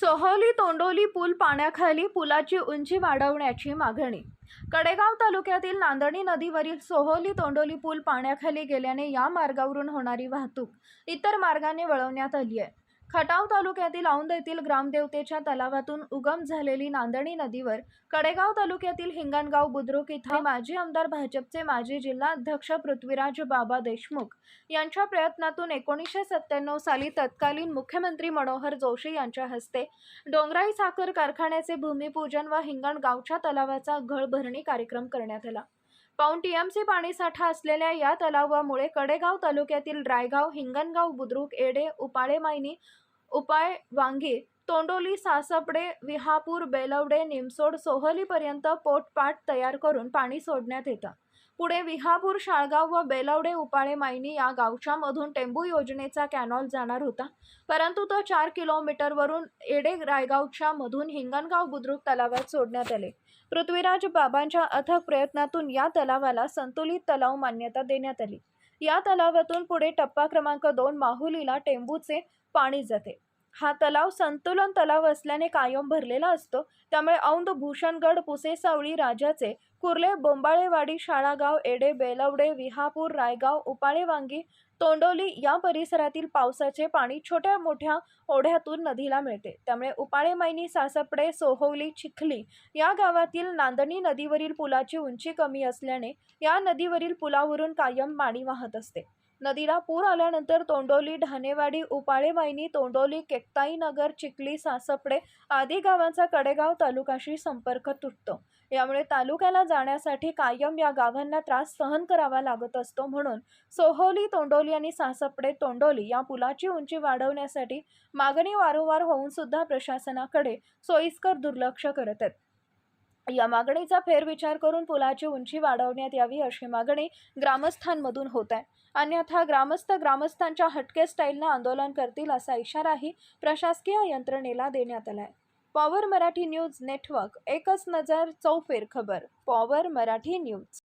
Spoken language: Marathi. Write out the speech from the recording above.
सोहवली तोंडोली पूल पाण्याखाली पुलाची उंची वाढवण्याची मागणी. कडेगाव तालुक्यातील नांदणी नदीवरील सोहोली तोंडोली पूल पाण्याखाली गेल्याने या मार्गावरून होणारी वाहतूक इतर मार्गाने वळवण्यात आली आहे. खटाव तालुक्यातील औंध येथील ग्रामदेवतेच्या तलावातून उगम झालेली नांदणी नदीवर कडेगाव तालुक्यातील हिंगणगाव बुद्रुक इथं माजी आमदार भाजपचे माजी जिल्हाध्यक्ष पृथ्वीराज बाबा देशमुख यांच्या प्रयत्नातून एकोणीसशे सत्त्याण्णव साली तत्कालीन मुख्यमंत्री मनोहर जोशी यांच्या हस्ते डोंगराई साखर कारखान्याचे भूमिपूजन व हिंगणगावच्या तलावाचा घळभरणी कार्यक्रम करण्यात आला. पाऊण टीएमसी पाणीसाठा असलेल्या या तलावामुळे कडेगाव तालुक्यातील ड्रायगाव हिंगणगाव बुद्रुक एडे उपाळे मायनी उपाय वांगी तोंडोली सासपडे विहापूर बेलवडे निमसोड सोहलीपर्यंत पोटपाट तयार करून पाणी सोडण्यात येतं. पुढे विहापूर शाळगाव व बेलवडे उपाळे मायनी या गावच्यामधून टेंबू योजनेचा कॅनॉल जाणार होता. परंतु तो चार किलोमीटरवरून एडे रायगावच्या मधून हिंगणगाव बुद्रुक तलावात सोडण्यात आले. पृथ्वीराज बाबांच्या अथक प्रयत्नातून या तलावाला संतुलित तलाव मान्यता देण्यात आली. या तलावातून पुढे टप्पा क्रमांक दोन माहुलीला टेंबूचे पाणी जाते. हा तलाव संतुलन तलाव असल्याने कायम भरलेला असतो. त्यामुळे औंध भूषणगड पुसेसावळी राजाचे कुर्ले बोंबाळेवाडी शाळागाव एडे बेलवडे विहापूर रायगाव उपाळेवांगी तोंडोली या परिसरातील पावसाचे पाणी छोट्या मोठ्या ओढ्यातून नदीला मिळते. त्यामुळे उपाळेमायनी सासपडे सोहवली चिखली या गावातील नांदणी नदीवरील पुलाची उंची कमी असल्याने या नदीवरील पुलावरून कायम पाणी वाहत असते. नदीला पूर आल्यानंतर तोंडोली ढाणेवाडी उपाळेवाहिनी तोंडोली केकताईनगर चिखली सासपडे आदी गावांचा कडेगाव तालुक्याशी संपर्क तुटतो. यामुळे तालुक्याला जाण्यासाठी कायम या गावांना त्रास सहन करावा लागत असतो म्हणून सोहोली तोंडोली आणि सासपडे तोंडोली या पुलाची उंची वाढवण्यासाठी मागणी वारंवार होऊन सुद्धा प्रशासनाकडे सोयीस्कर दुर्लक्ष करत आहेत. या मागणीचा फेरविचार करून पुलाची उंची वाढवण्यात यावी अशी मागणी ग्रामस्थांमधून होत आहे. अन्यथा ग्रामस्थ ग्रामस्थांच्या हटके स्टाईलनं आंदोलन करतील असा इशाराही प्रशासकीय यंत्रणेला देण्यात आलाय. पॉवर मराठी न्यूज नेटवर्क एकच नजर चौफेर खबर पॉवर मराठी न्यूज.